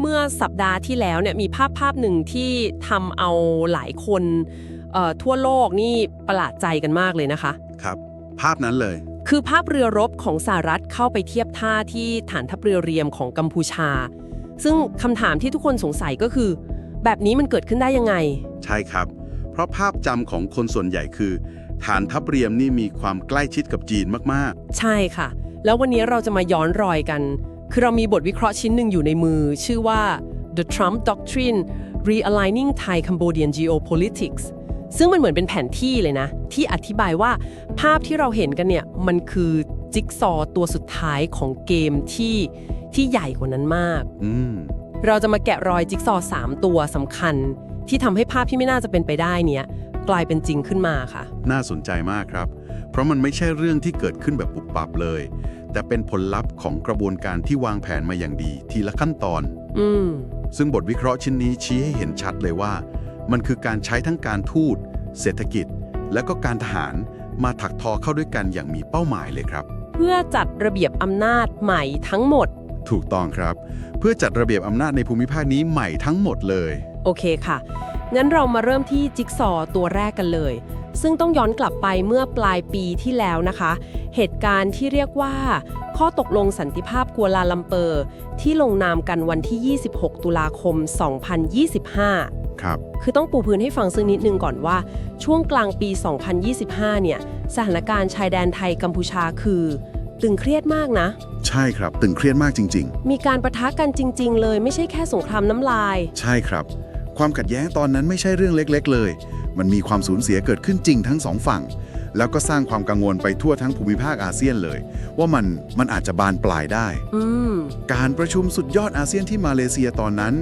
เมื่อสัปดาห์ที่แล้วเนี่ยมีภาพภาพหนึ่งที่ทำเอาหลายคนเอ่อทั่วโลกนี่ประหลาดใจกันมากเลยนะคะ ครับ ภาพนั้นเลย คือภาพเรือรบของสหรัฐเข้าไปเทียบท่าที่ฐานทัพเรือเรียมของกัมพูชา ซึ่งคำถามที่ทุกคนสงสัยก็คือ แบบนี้มันเกิดขึ้นได้ยังไง ใช่ครับ เพราะภาพจำของคนส่วนใหญ่คือ ฐานทัพเรียมนี่มีความใกล้ชิดกับจีนมากใช่ค่ะ แล้ววันนี้เราจะมาย้อนรอยกัน คือเรามีบทวิเคราะห์ชิ้นหนึ่งอยู่ในมือ ชื่อว่า The Trump Doctrine Realigning Thai Cambodian Geopolitics ซึ่งมันเหมือนเป็นแผนที่เลยนะ ที่อธิบายว่าภาพที่เราเห็นกันเนี่ย มันคือจิ๊กซอว์ตัวสุดท้ายของเกมที่ที่ใหญ่กว่านั้นมากๆอืมเราจะมาแกะรอยจิ๊กซอว์สามตัวสำคัญ ที่ทำให้ภาพที่ไม่น่าจะเป็นไปได้เนี่ยกลายเป็นจริงขึ้นมาค่ะ น่าสนใจมากครับ เพราะมันไม่ใช่เรื่องที่เกิดขึ้นแบบปุบปับเลย แต่เป็นผลลัพธ์ของกระบวนการที่วางแผนมาอย่างดีทีละขั้นตอน อืม ซึ่งบทวิเคราะห์ชิ้นนี้ชี้ให้เห็นชัดเลยว่า มันคือการใช้ทั้งการทูต เศรษฐกิจ และก็การทหารมาถักทอเข้าด้วยกันอย่างมีเป้าหมายเลยครับ เพื่อจัดระเบียบอำนาจใหม่ทั้งหมด ถูกต้องครับ เพื่อจัดระเบียบอำนาจในภูมิภาคนี้ใหม่ทั้งหมดเลย โอเคค่ะ งั้นเรามาเริ่มที่จิ๊กซอว์ตัวแรกกันเลย ซึ่งต้องย้อนกลับไปเมื่อปลายปีที่แล้วนะคะ เหตุการณ์ที่เรียกว่า ข้อตกลงสันติภาพกัวลาลัมเปอร์ ที่ลงนามกันวันที่ 26 ตุลาคม 2025 ครับ คือต้องปูพื้นให้ฟังซึ่งนิดนึงก่อนว่า ช่วงกลางปี 2025 เนี่ย สถานการณ์ชายแดนไทยกัมพูชาคือ ตึงเครียดมากนะ ใช่ครับ ตึงเครียดมากจริงมีการประทะกันจริง ๆ เลยไม่ใช่แค่สงครามน้ำลายๆใช่ครับ ความขัดแย้งตอนนั้นไม่ใช่เรื่องเล็ก ๆ เลย มันมีความสูญเสียเกิดขึ้นจริงทั้งสองฝั่ง แล้วก็สร้างความกังวลไปทั่วทั้งภูมิภาคอาเซียนเลย ว่ามันมันอาจจะบานปลายได้อืมการประชุมสุดยอดอาเซียนที่มาเลเซียตอนนั้น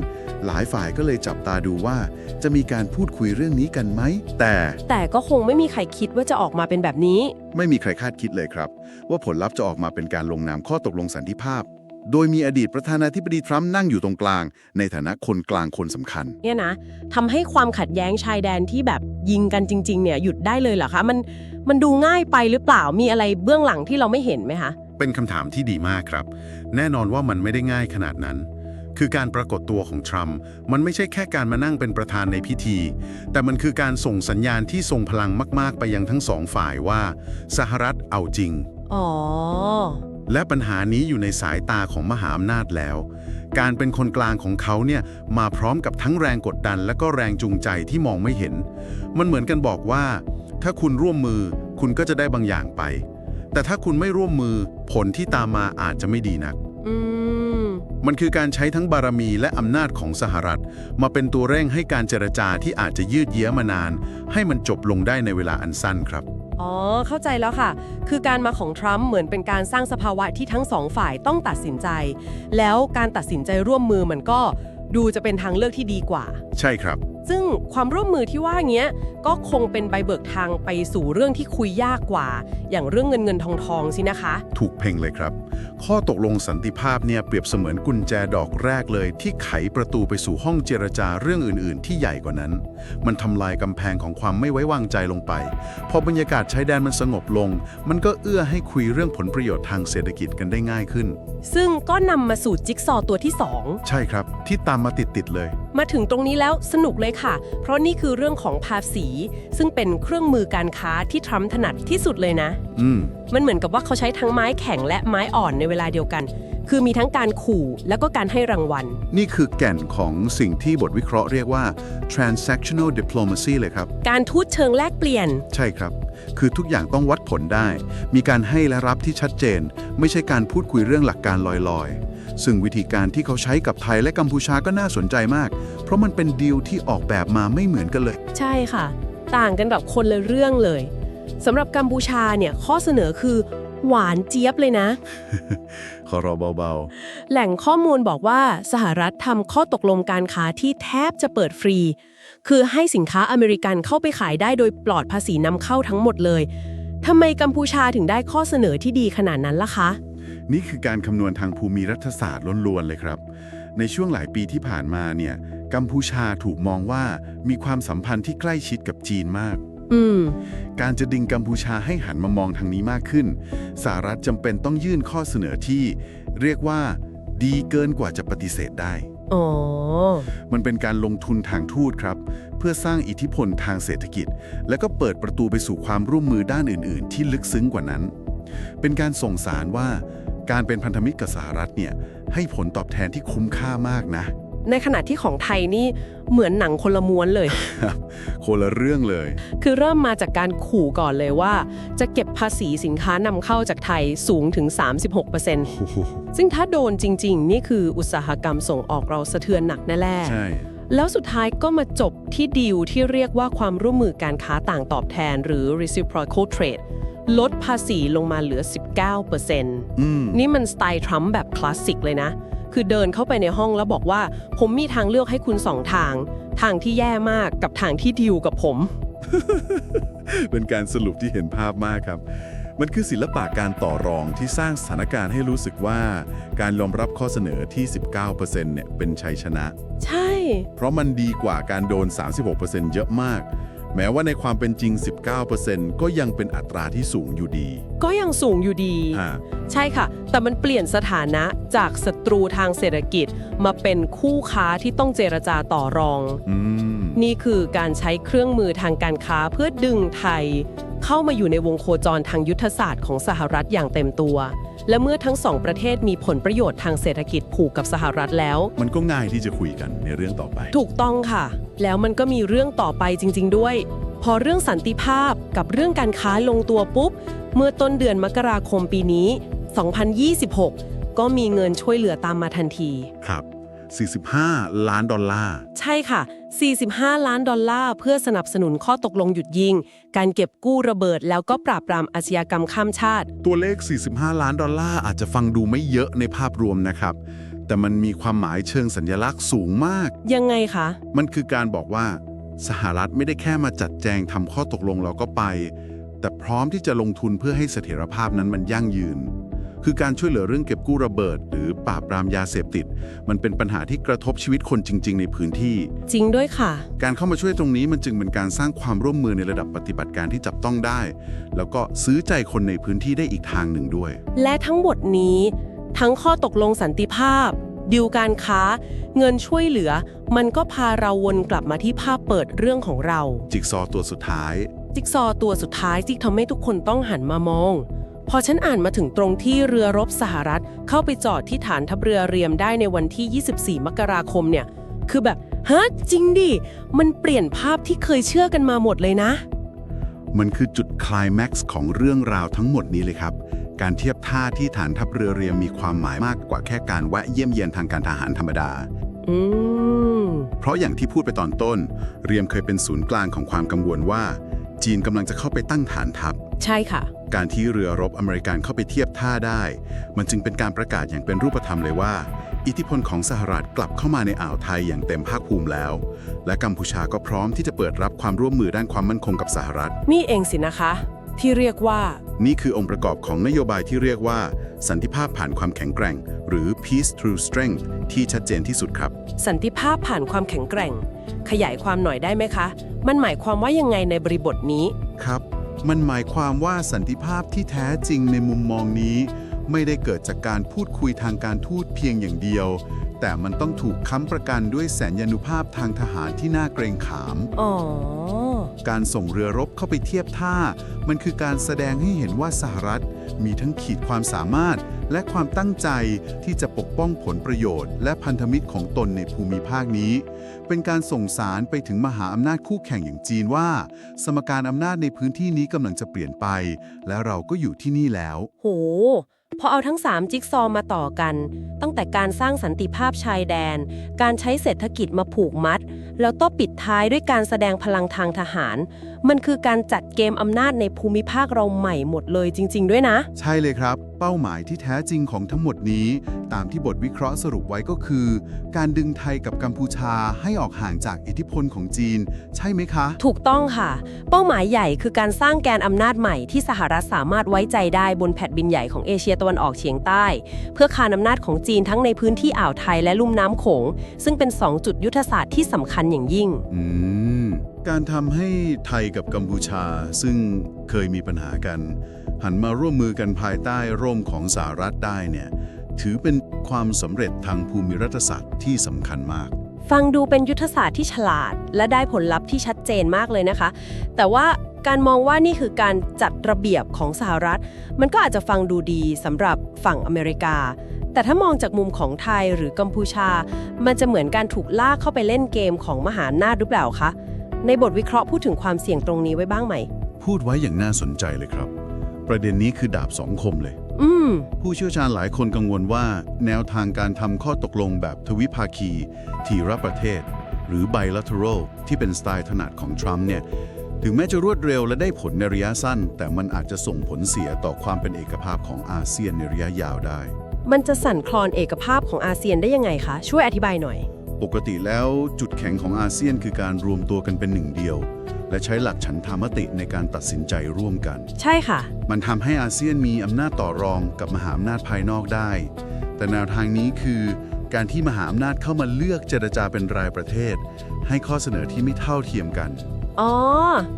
หลายฝ่ายก็เลยจับตาดูว่า จะมีการพูดคุยเรื่องนี้กันไหม แต่ แต่ก็คงไม่มีใครคิดว่าจะออกมาเป็นแบบนี้ ไม่มีใครคาดคิดเลยครับ ว่าผลลัพธ์จะออกมาเป็นการลงนามข้อตกลงสันติภาพ โดยมีอดีตประธานาธิบดีทรัมป์นั่งอยู่ตรงกลาง ในฐานะคนกลางคนสำคัญ เนี่ยนะทำให้ความขัดแย้งชายแดนที่แบบยิงกันจริงๆเนี่ยหยุดได้เลยเหรอคะมันมันดูง่ายไปหรือเปล่ามีอะไรเบื้องหลังที่เราไม่เห็นไหมคะ เป็นคำถามที่ดีมากครับ แน่นอนว่ามันไม่ได้ง่ายขนาดนั้น คือการปรากฏตัวของทรัมป์มันไม่ใช่แค่การมานั่งเป็นประธานในพิธี แต่มันคือการส่งสัญญาณที่ทรงพลังมาก ๆ ไปยังทั้งสองฝ่ายว่า สหรัฐเอาจริง อ๋อ และปัญหานี้อยู่ในสายตาของมหาอำนาจแล้ว การเป็นคนกลางของเขาเนี่ยมาพร้อมกับทั้งแรงกดดัน และก็แรงจูงใจที่มองไม่เห็น มันเหมือนกันบอกว่า ถ้าคุณร่วมมือคุณก็จะได้บางอย่างไป แต่ถ้าคุณไม่ร่วมมือผลที่ตามมาอาจจะไม่ดีนักอืมมันคือการใช้ทั้งบารมีและอำนาจของสหรัฐ มาเป็นตัวเร่งให้การเจรจาที่อาจจะยืดเยื้อมานาน ให้มันจบลงได้ในเวลาอันสั้นครับ อ๋อ เข้าใจแล้วค่ะ คือการมาของทรัมป์เหมือนเป็นการสร้างสภาวะที่ทั้งสองฝ่ายต้องตัดสินใจ แล้วการตัดสินใจร่วมมือมันก็ดูจะเป็นทางเลือกที่ดีกว่า ใช่ครับ ซึ่งความร่วมมือที่ว่าเงี้ยก็คงเป็นใบเบิกทางไปสู่เรื่องที่คุยยากกว่า อย่างเรื่องเงินเงินทองทองสินะคะ ถูกเพ่งเลยครับ ข้อตกลงสันติภาพเนี่ยเปรียบเสมือนกุญแจดอกแรกเลย ที่ไขประตูไปสู่ห้องเจรจาเรื่องอื่น ๆ ที่ใหญ่กว่านั้น มันทำลายกำแพงของความไม่ไว้วางใจลงไป พอบรรยากาศชายแดนมันสงบลง มันก็เอื้อให้คุยเรื่องผลประโยชน์ทางเศรษฐกิจกันได้ง่ายขึ้น ซึ่งก็นำมาสู่จิ๊กซอว์ตัวที่ใช่ครับ ที่ตามมาติดๆเลย2มาถึงตรงนี้แล้วสนุกเลยค่ะ เพราะนี่คือเรื่องของภาษี ซึ่งเป็นเครื่องมือการค้าที่ทรัมป์ถนัดที่สุดเลยนะ อืม มันเหมือนกับว่าเขาใช้ทั้งไม้แข็งและไม้อ่อนในเวลาเดียวกัน คือมีทั้งการขู่แล้วก็การให้รางวัล นี่คือแก่นของสิ่งที่บทวิเคราะห์เรียกว่า transactional diplomacy เลยครับ การทูตเชิงแลกเปลี่ยน ใช่ครับ คือทุกอย่างต้องวัดผลได้ มีการให้และรับที่ชัดเจน ไม่ใช่การพูดคุยเรื่องหลักการลอยๆ ซึ่งวิธีการที่เขาใช้กับไทยและกัมพูชาก็น่าสนใจมาก เพราะมันเป็นดีลที่ออกแบบมาไม่เหมือนกันเลย ใช่ค่ะ ต่างกันแบบคนละเรื่องเลยสำหรับกัมพูชาเนี่ยข้อเสนอคือ หวานเจี๊ยบเลยนะ ขอรอเบาแหล่งข้อมูลบอกว่าสหรัฐทำข้อตกลงการค้าที่แทบจะเปิดฟรี คือให้สินค้าอเมริกันเข้าไปขายได้โดยปลอดภาษีนำเข้าทั้งหมดเลยทำไมกัมพูชาถึงได้ข้อเสนอที่ดีขนาดนั้นล่ะคะ ๆ นี่คือการคำนวณทางภูมิรัฐศาสตร์ล้วนๆเลยครับ ในช่วงหลายปีที่ผ่านมาเนี่ยกัมพูชาถูกมองว่ามีความสัมพันธ์ที่ใกล้ชิดกับจีนมากอืม การจะดึงกัมพูชาให้หันมามองทางนี้มากขึ้น สหรัฐจำเป็นต้องยื่นข้อเสนอที่ เรียกว่า ดีเกินกว่าจะปฏิเสธได้อ๋อมันเป็นการลงทุนทางทูตครับ เพื่อสร้างอิทธิพลทางเศรษฐกิจ และก็เปิดประตูไปสู่ความร่วมมือด้านอื่น ๆ ที่ลึกซึ้งกว่านั้น เป็นการส่งสารว่า การเป็นพันธมิตรกับสหรัฐเนี่ยให้ผลตอบแทนที่คุ้มค่ามากนะ ในขณะที่ของไทยนี่เหมือนหนังคนละม้วนเลย คนละเรื่องเลย คือเริ่มมาจากการขู่ก่อนเลยว่า จะเก็บภาษีสินค้านำเข้าจากไทยสูงถึง 36%ซึ่งถ้าโดนจริง ๆ นี่คืออุตสาหกรรมส่งออกเราสะเทือนหนักแน่ใช่ๆแล้วสุดท้ายก็มาจบที่ดีลที่เรียกว่าความร่วมมือการค้าต่างตอบแทน หรือ reciprocal trade ลดภาษีลงมาเหลือ 19%อืมนี่มันสไตล์ทรัมป์แบบคลาสสิกเลยนะ คือเดินเข้าไปในห้องแล้วบอกว่า ผมมีทางเลือกให้คุณสองทาง ทางที่แย่มากกับทางที่ดีลกับผม เป็นการสรุปที่เห็นภาพมากครับ มันคือศิลปะการต่อรองที่สร้างสถานการณ์ให้รู้สึกว่า การยอมรับข้อเสนอที่ 19%เนี่ยเป็นชัยชนะ ใช่ เพราะมันดีกว่าการโดน 36%เยอะมาก แม้ว่าในความเป็นจริง 19%ก็ยังเป็นอัตราที่สูงอยู่ดี ก็ยังสูงอยู่ดี อ่า ใช่ค่ะ แต่มันเปลี่ยนสถานะจากศัตรูทางเศรษฐกิจ มาเป็นคู่ค้าที่ต้องเจรจาต่อรอง อืม นี่คือการใช้เครื่องมือทางการค้าเพื่อดึงไทย เข้ามาอยู่ในวงโคจรทางยุทธศาสตร์ของสหรัฐอย่างเต็มตัว และเมื่อทั้งสองประเทศมีผลประโยชน์ทางเศรษฐกิจผูกกับสหรัฐแล้ว มันก็ง่ายที่จะคุยกันในเรื่องต่อไป ถูกต้องค่ะ แล้วมันก็มีเรื่องต่อไปจริง ๆ ด้วย พอเรื่องสันติภาพกับเรื่องการค้าลงตัวปุ๊บ เมื่อต้นเดือนมกราคมปีนี้ 2026 ก็มีเงินช่วยเหลือตามมาทันที ครับ 45 ล้านดอลลาร์ ใช่ค่ะ 45 ล้านดอลลาร์เพื่อสนับสนุนข้อตกลงหยุดยิง การเก็บกู้ระเบิดแล้วก็ปราบปรามอาชญากรรมข้ามชาติ ตัวเลข 45 ล้านดอลลาร์อาจจะฟังดูไม่เยอะในภาพรวมนะครับ แต่มันมีความหมายเชิงสัญลักษณ์สูงมาก ยังไงคะ มันคือการบอกว่าสหรัฐไม่ได้แค่มาจัดแจงทำข้อตกลงแล้วก็ไป แต่พร้อมที่จะลงทุนเพื่อให้เสถียรภาพนั้นมันยั่งยืน คือการช่วยเหลือเรื่องเก็บกู้ระเบิด หรือปราบปรามยาเสพติด มันเป็นปัญหาที่กระทบชีวิตคนจริง ๆ ในพื้นที่ จริงด้วยค่ะ การเข้ามาช่วยตรงนี้มันจึงเป็นการสร้างความร่วมมือในระดับปฏิบัติการที่จับต้องได้ แล้วก็ซื้อใจคนในพื้นที่ได้อีกทางหนึ่งด้วย และทั้งหมดนี้ ทั้งข้อตกลงสันติภาพดิวการค้า เงินช่วยเหลือ มันก็พาเราวนกลับมาที่ภาพเปิดเรื่องของเรา จิ๊กซอว์ตัวสุดท้าย จิ๊กซอว์ตัวสุดท้ายที่ทำให้ทุกคนต้องหันมามอง พอฉันอ่านมาถึงตรงที่เรือรบสหรัฐ เข้าไปจอดที่ฐานทัพเรือเรียมได้ในวันที่ 24 มกราคมเนี่ย คือแบบฮะจริงดิ มันเปลี่ยนภาพที่เคยเชื่อกันมาหมดเลยนะ มันคือจุดคลายแม็กซ์ของเรื่องราวทั้งหมดนี้เลยครับ การเทียบท่าที่ฐานทัพเรือเรียมมีความหมายมากกว่าแค่การแวะเยี่ยมเยียนทางการทหารธรรมดา อืม เพราะอย่างที่พูดไปตอนต้น เรียมเคยเป็นศูนย์กลางของความกังวลว่า จีนกำลังจะเข้าไปตั้งฐานทัพ ใช่ค่ะ การที่เรือรบอเมริกันเข้าไปเทียบท่าได้ มันจึงเป็นการประกาศอย่างเป็นรูปธรรมเลยว่า อิทธิพลของสหรัฐกลับเข้ามาในอ่าวไทยอย่างเต็มภาคภูมิแล้ว และกัมพูชาก็พร้อมที่จะเปิดรับความร่วมมือด้านความมั่นคงกับสหรัฐ นี่เองสินะคะ ที่เรียกว่า นี่คือองค์ประกอบของนโยบายที่เรียกว่า สันติภาพผ่านความแข็งแกร่ง หรือ peace through strength ที่ชัดเจนที่สุดครับ สันติภาพผ่านความแข็งแกร่ง ขยายความหน่อยได้ไหมคะ มันหมายความว่ายังไงในบริบทนี้ ครับ มันหมายความว่าสันติภาพที่แท้จริงในมุมมองนี้ ไม่ได้เกิดจากการพูดคุยทางการทูตเพียงอย่างเดียว แต่มันต้องถูกค้ำประกันด้วยแสนยานุภาพทางทหารที่น่าเกรงขาม อ๋อ การส่งเรือรบเข้าไปเทียบท่า มันคือการแสดงให้เห็นว่าสหรัฐมีทั้งขีดความสามารถ และความตั้งใจที่จะปกป้องผลประโยชน์ และพันธมิตรของตนในภูมิภาคนี้ เป็นการส่งสารไปถึงมหาอำนาจคู่แข่งอย่างจีนว่า สมการอำนาจในพื้นที่นี้กำลังจะเปลี่ยนไป และเราก็อยู่ที่นี่แล้ว โหพอเอาทั้ง 3 จิ๊กซอว์มาต่อกัน ตั้งแต่การสร้างสันติภาพชายแดน การใช้เศรษฐกิจมาผูกมัด แล้วก็ปิดท้ายด้วยการแสดงพลังทางทหาร มันคือการจัดเกมอำนาจในภูมิภาคเราใหม่หมดเลยจริง ๆ ด้วยนะ ใช่เลยครับ เป้าหมายที่แท้จริงของทั้งหมดนี้ ตามที่บทวิเคราะห์สรุปไว้ก็คือ การดึงไทยกับกัมพูชาให้ออกห่างจากอิทธิพลของจีน ใช่ไหมคะ ถูกต้องค่ะ เป้าหมายใหญ่คือการสร้างแกนอำนาจใหม่ที่สหรัฐสามารถไว้ใจได้บนแผ่นดินใหญ่ของเอเชียตะวันออกเฉียงใต้ เพื่อคานอำนาจของจีนทั้งในพื้นที่อ่าวไทยและลุ่มน้ำโขงซึ่งเป็น 2 จุดยุทธศาสตร์ที่สำคัญอย่างยิ่ง อืม การทำให้ไทยกับกัมพูชา ซึ่งเคยมีปัญหากัน หันมาร่วมมือกันภายใต้ร่มของสหรัฐได้เนี่ยถือเป็นความสำเร็จทางภูมิรัฐศาสตร์ที่สำคัญมาก ฟังดูเป็นยุทธศาสตร์ที่ฉลาด และได้ผลลัพธ์ที่ชัดเจนมากเลยนะคะ แต่ว่าการมองว่านี่คือการจัดระเบียบของสหรัฐ มันก็อาจจะฟังดูดีสำหรับฝั่งอเมริกา แต่ถ้ามองจากมุมของไทยหรือกัมพูชา มันจะเหมือนการถูกลากเข้าไปเล่นเกมของมหาอำนาจหรือเปล่าคะ ในบทวิเคราะห์พูดถึงความเสี่ยงตรงนี้ไว้บ้างไหม พูดไว้อย่างน่าสนใจเลยครับ ประเด็นนี้คือดาบสองคมเลย อืม ผู้เชี่ยวชาญหลายคนกังวลว่า แนวทางการทำข้อตกลงแบบทวิภาคี ทีระประเทศ หรือ bilateral ที่เป็นสไตล์ถนัดของทรัมป์เนี่ย ถึงแม้จะรวดเร็วและได้ผลในระยะสั้น แต่มันอาจจะส่งผลเสียต่อความเป็นเอกภาพของอาเซียนในระยะยาวได้ มันจะสั่นคลอนเอกภาพของอาเซียนได้ยังไงคะ ช่วยอธิบายหน่อย ปกติแล้วจุดแข็งของอาเซียนคือการรวมตัวกันเป็นหนึ่งเดียว และใช้หลักฉันทามติในการตัดสินใจร่วมกัน ใช่ค่ะ มันทำให้อาเซียนมีอำนาจต่อรองกับมหาอำนาจภายนอกได้ แต่แนวทางนี้คือการที่มหาอำนาจเข้ามาเลือกเจรจาเป็นรายประเทศ ให้ข้อเสนอที่ไม่เท่าเทียมกัน อ๋อ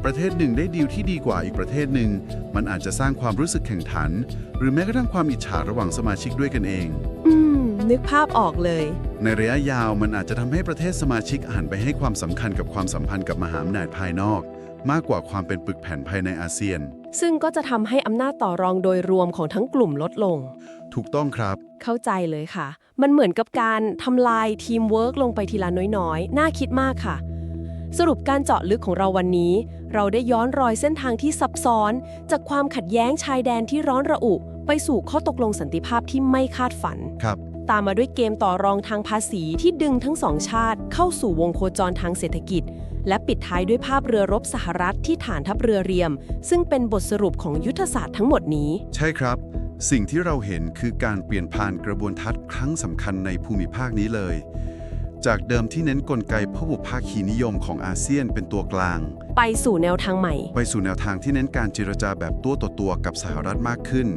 ประเทศหนึ่งได้ดีลที่ดีกว่าอีกประเทศหนึ่ง มันอาจจะสร้างความรู้สึกแข่งขัน หรือแม้กระทั่งความอิจฉาระหว่างสมาชิกด้วยกันเอง อืม นึกภาพออกเลย ในระยะยาวมันอาจจะทำให้ประเทศสมาชิกหันไปให้ความสำคัญกับความสัมพันธ์กับมหาอำนาจภายนอก มากกว่าความเป็นปึกแผ่นภายในอาเซียน ซึ่งก็จะทำให้อำนาจต่อรองโดยรวมของทั้งกลุ่มลดลง ถูกต้องครับ เข้าใจเลยค่ะ มันเหมือนกับการทำลายทีมเวิร์กลงไปทีละน้อยๆ น่าคิดมากค่ะ สรุปการเจาะลึกของเราวันนี้ เราได้ย้อนรอยเส้นทางที่ซับซ้อน จากความขัดแย้งชายแดนที่ร้อนระอุ ไปสู่ข้อตกลงสันติภาพที่ไม่คาดฝัน ครับ ตามมาด้วยเกมต่อรองทางภาษีที่ดึงทั้งสองชาติเข้าสู่วงโคจรทางเศรษฐกิจ และปิดท้ายด้วยภาพเรือรบสหรัฐที่ฐานทัพเรือเรียม ซึ่งเป็นบทสรุปของยุทธศาสตร์ทั้งหมดนี้ ใช่ครับ สิ่งที่เราเห็นคือการเปลี่ยนผ่านกระบวนทัศน์ครั้งสำคัญในภูมิภาคนี้เลย จากเดิมที่เน้นกลไกพหุภาคีนิยมของอาเซียนเป็นตัวกลาง ไปสู่แนวทางใหม่ ไปสู่แนวทางที่เน้นการเจรจาแบบตัวต่อตัวกับสหรัฐมากขึ้น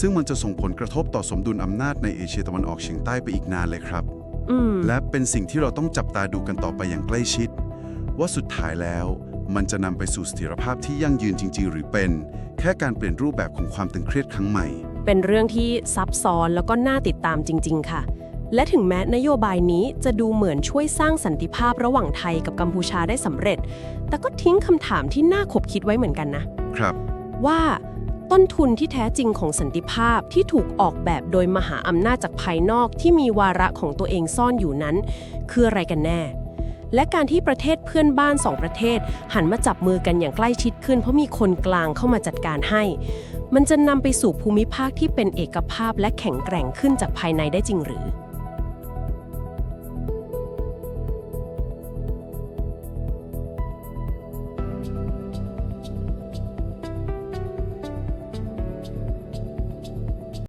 ซึ่งมันจะส่งผลกระทบต่อสมดุลอำนาจในเอเชียตะวันออกเฉียงใต้ไปอีกนานเลยครับอืมและเป็นสิ่งที่เราต้องจับตาดูกันต่อไปอย่างใกล้ชิด ว่าสุดท้ายแล้ว มันจะนำไปสู่เสถียรภาพที่ยั่งยืนจริง ๆ หรือเป็น แค่การเปลี่ยนรูปแบบของความตึงเครียดครั้งใหม่ เป็นเรื่องที่ซับซ้อนแล้วก็น่าติดตามจริง ๆ ค่ะ และถึงแม้นโยบายนี้จะดูเหมือนช่วยสร้างสันติภาพระหว่างไทยกับกัมพูชาได้สำเร็จ แต่ก็ทิ้งคำถามที่น่าขบคิดไว้เหมือนกันนะครับ ว่า ต้นทุนที่แท้จริงของสันติภาพที่ถูกออกแบบโดยมหาอำนาจจากภายนอกที่มีวาระของตัวเองซ่อนอยู่นั้น คืออะไรกันแน่ และการที่ประเทศเพื่อนบ้านสองประเทศ หันมาจับมือกันอย่างใกล้ชิดขึ้น เพราะมีคนกลางเข้ามาจัดการให้ มันจะนำไปสู่ภูมิภาคที่เป็นเอกภาพและแข็งแกร่งขึ้นจากภายในได้จริงหรือ